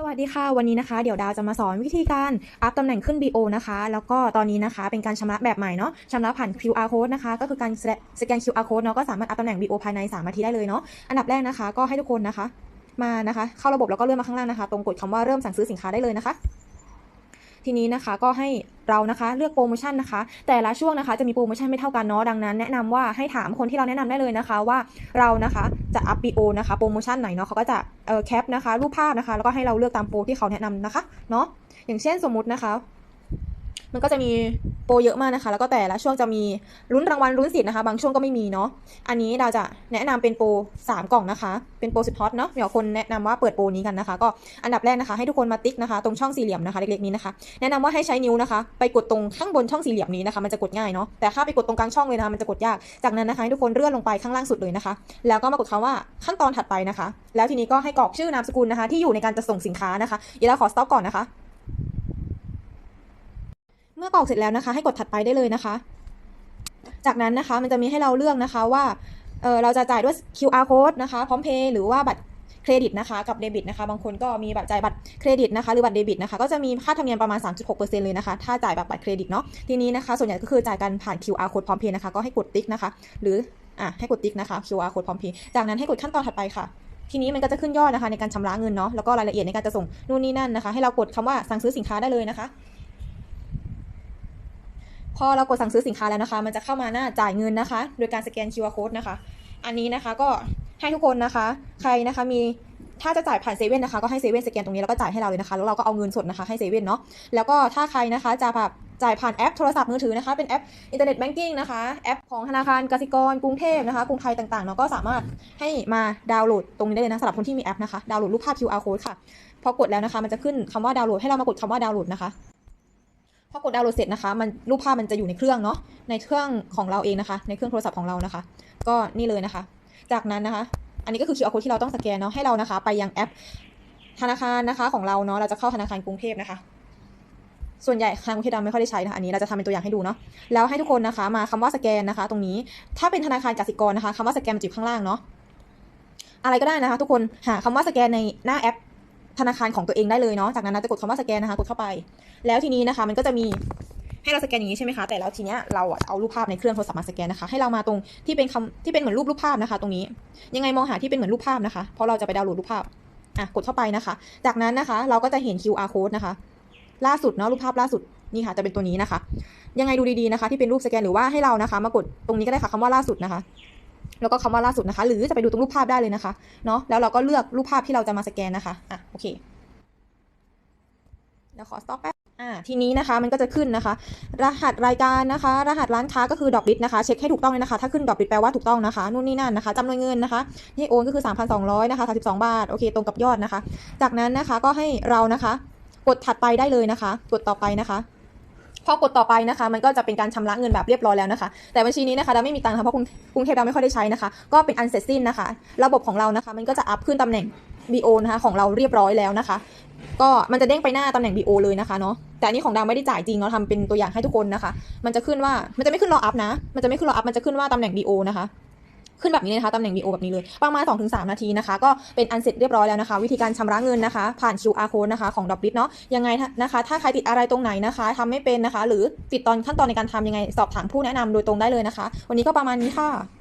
สวัสดีค่ะ วันนี้นะคะ เดี๋ยวดาวจะมาสอนวิธีการอัพตำแหน่งขึ้น BO นะคะ แล้วก็ตอนนี้นะคะเป็นการชำระแบบใหม่เนาะชำระผ่าน QR code นะคะ ก็คือการสแกน QR code เนาะก็สามารถอัพตำแหน่ง BO ภายใน3นาทีได้เลยเนาะอันดับแรกนะคะ ก็ให้ทุกคนนะคะ มานะคะ เข้าระบบแล้วก็เลื่อนมาข้างล่างนะคะ ตรงกดคำว่าเริ่มสั่งซื้อสินค้าได้เลยนะคะ ทีนี้นะคะก็ให้เรานะคะเลือกโปรโมชั่นนะคะ แต่ละช่วงนะคะจะมีโปรโมชั่นไม่เท่ากันเนาะดังนั้น แนะนำว่าให้ถามคนที่เราแนะนำได้เลยนะคะว่าเรานะคะจะอัพ BO นะคะโปรโมชั่นไหนเนาะเขาก็จะเอ่อแคปนะคะรูปภาพนะคะ แล้วก็ให้เราเลือกตามโปรที่เขาแนะนำนะคะเนาะอย่างเช่นสมมตินะคะ มันก็จะมีโปรเยอะมากนะคะ แล้วก็แต่ละช่วงจะมีลุ้นรางวัลลุ้นสิทธิ์นะคะ บางช่วงก็ไม่มีเนาะ อันนี้เราจะแนะนำเป็นโปร3กล่องนะคะ เป็นโปรสุดฮอตเนาะ เดี๋ยวคนแนะนำว่าเปิดโปรนี้กันนะคะ ก็อันดับแรกนะคะ ให้ทุกคนมาติ๊กนะคะ ตรงช่องสี่เหลี่ยมนะคะเล็กๆนี้นะคะ แนะนำว่าให้ใช้นิ้วนะคะ ไปกดตรงข้างบนช่องสี่เหลี่ยมนี้นะคะ มันจะกดง่ายเนาะ แต่ถ้าไปกดตรงกลางช่องเลยนะคะมันจะกดยาก จากนั้นนะคะให้ทุกคนเลื่อนลงไปข้างล่างสุดเลยนะคะ แล้วก็มากดคำว่าขั้นตอนถัดไปนะคะ แล้วทีนี้ก็ให้กรอกชื่อนามสกุลนะคะ ที่อยู่ในการจะส่งสินค้านะคะเดี๋ยวเราขอสต็อปก่อนนะคะ เมื่อกรอกเสร็จแล้วนะคะ ให้กดถัดไปได้เลยนะคะ จากนั้นนะคะมันจะมีให้เราเลือกนะคะว่าเเราจะจ่ายด้วย QR code นะคะพร้อมเพย์หรือว่าบัตรเครดิตนะคะกับเดบิตนะคะ บางคนก็มีแบบจ่ายบัตรเครดิตนะคะหรือบัตรเดบิตนะคะ ก็จะมีค่าธรรมเนียมประมาณ 3.6%เลยนะคะ ถ้าจ่ายแบบบัตรเครดิตเนาะทีนี้นะคะ ส่วนใหญ่ก็คือจ่ายกันผ่าน QR code พร้อมเพย์นะคะ ก็ให้กดติ๊กนะคะ หรืออะให้กดติ๊กนะคะ QR code พร้อมเพย์จากนั้นให้กดขั้นตอนถัดไปค่ะ ทีนี้มันก็จะขึ้นยอดนะคะในการชำระเงินเนาะแล้วก็รายละเอียดในการจะส่งนู่นนี่นั่นนะคะ ให้เรากดคำว่าสั่งซื้อสินค้าได้เลยนะคะ พอเรากดสั่งซื้อสินค้าแล้วนะคะ มันจะเข้ามาหน้าจ่ายเงินนะคะ โดยการสแกน QR code นะคะ อันนี้นะคะก็ให้ทุกคนนะคะ ใครนะคะมีถ้าจะจ่ายผ่านเซเว่นนะคะก็ให้เซเว่นสแกนตรงนี้แล้วก็จ่ายให้เราเลยนะคะแล้วเราก็เอาเงินสดนะคะให้เซเว่นเนาะแล้วก็ถ้าใครนะคะจะแบบจ่ายผ่านแอปโทรศัพท์มือถือนะคะ เป็นแอปอินเทอร์เน็ตแบงกิ้งนะคะแอปของธนาคารกสิกรกรุงเทพนะคะกรุงไทยต่างๆเนาะก็สามารถให้มาดาวน์โหลดตรงนี้ได้เลยนะสำหรับคนที่มีแอปนะคะดาวน์โหลดรูปภาพ QR code ค่ะพอกดแล้วนะคะ มันจะขึ้นคำว่าดาวน์โหลดให้เรามากดคำว่าดาวน์โหลดนะคะ พอกดดาวน์โหลดเสร็จนะคะ มันรูปภาพมันจะอยู่ในเครื่องเนาะ ในเครื่องของเราเองนะคะ ในเครื่องโทรศัพท์ของเรานะคะ ก็นี่เลยนะคะ จากนั้นนะคะ อันนี้ก็คือ QR code ที่เราต้องสแกนเนาะ ให้เรานะคะ ไปยังแอปธนาคารนะคะของเราเนาะ เราจะเข้าธนาคารกรุงเทพนะคะ ส่วนใหญ่ทางกรุงเทพเราไม่ค่อยได้ใช้นะคะ อันนี้เราจะทำเป็นตัวอย่างให้ดูเนาะ แล้วให้ทุกคนนะคะ มาคำว่าสแกนนะคะ ตรงนี้ ถ้าเป็นธนาคารกสิกรนะคะคำว่าสแกนมันจะอยู่ข้างล่างเนาะ อะไรก็ได้นะคะ ทุกคน หาคำว่าสแกนในหน้าแอป ธนาคารของตัวเองได้เลยเนาะจากนั้นนะจะกดคำว่าสแกนนะคะ กดเข้าไป แล้วทีนี้นะคะ มันก็จะมีให้เราสแกนอย่างนี้ใช่ไหมคะ แต่แล้วทีเนี้ยเราอะเอารูปภาพในเครื่องโทรศัพท์มาสแกนนะคะ ให้เรามาตรงที่เป็นคำที่เป็นเหมือนรูปรูปภาพนะคะ ตรงนี้ ยังไงมองหาที่เป็นเหมือนรูปภาพนะคะ เพราะเราจะไปดาวน์โหลดรูปภาพ อะ กดเข้าไปนะคะ จากนั้นนะคะ เราก็จะเห็น QR code นะคะ ล่าสุดเนาะรูปภาพล่าสุดนี่ค่ะ จะเป็นตัวนี้นะคะ ยังไงดูดีๆนะคะ ที่เป็นรูปสแกนหรือว่าให้เรานะคะ มากดตรงนี้ก็ได้ค่ะคำว่าล่าสุดนะคะ แล้วก็คำว่าล่าสุดนะคะ หรือจะไปดูตรงรูปภาพได้เลยนะคะเนาะแล้วเราก็เลือกรูปภาพที่เราจะมาสแกนนะคะอะโอเคเดี๋ยวขอ stop แป๊บอ่าทีนี้นะคะมันก็จะขึ้นนะคะ รหัสรายการนะคะ รหัสร้านค้าก็คือดอกบิดนะคะ เช็คให้ถูกต้องเลยนะคะ ถ้าขึ้นดอกบิดแปลว่าถูกต้องนะคะนู่นนี่นั่นนะคะจำนวนเงินนะคะที่โอนก็คือ 3,200นะคะ32 บาท โอเค ตรงกับยอดนะคะ จากนั้นนะคะก็ให้เรานะคะ กดถัดไปได้เลยนะคะ กดต่อไปนะคะ พอกดต่อไปนะคะ มันก็จะเป็นการชำระเงินแบบเรียบร้อยแล้วนะคะ แต่บัญชีนี้นะคะเราไม่มีตังค์ค่ะเพราะกรุงเทพเราไม่ค่อยได้ใช้นะคะ ก็เป็นอันเสร็จสิ้นนะคะ ระบบของเรานะคะ มันก็จะอัพขึ้นตำแหน่ง BO นะคะของเราเรียบร้อยแล้วนะคะ ก็มันจะเด้งไปหน้าตำแหน่ง BO เลยนะคะเนาะแต่อันนี้ของดาวไม่ได้จ่ายจริงเนาะทำเป็นตัวอย่างให้ทุกคนนะคะ มันจะขึ้นว่ามันจะไม่ขึ้นรออัพนะ มันจะไม่ขึ้นรออัพมันจะขึ้นว่าตำแหน่ง BO นะคะ ขึ้นแบบนี้เลยนะคะตำแหน่ง BO แบบนี้เลย ประมาณ 2-3 นาทีนะคะ ก็เป็นอันเสร็จเรียบร้อยแล้วนะคะ วิธีการชำระเงินนะคะ ผ่าน QR code นะคะของดอกบิ t เนาะยังไงนะคะ ถ้าใครติดอะไรตรงไหนนะคะทำไม่เป็นนะคะ หรือติดตอนขั้นตอนในการทำยังไงสอบถามผู้แนะนำโดยตรงได้เลยนะคะ วันนี้ก็ประมาณนี้ค่ะ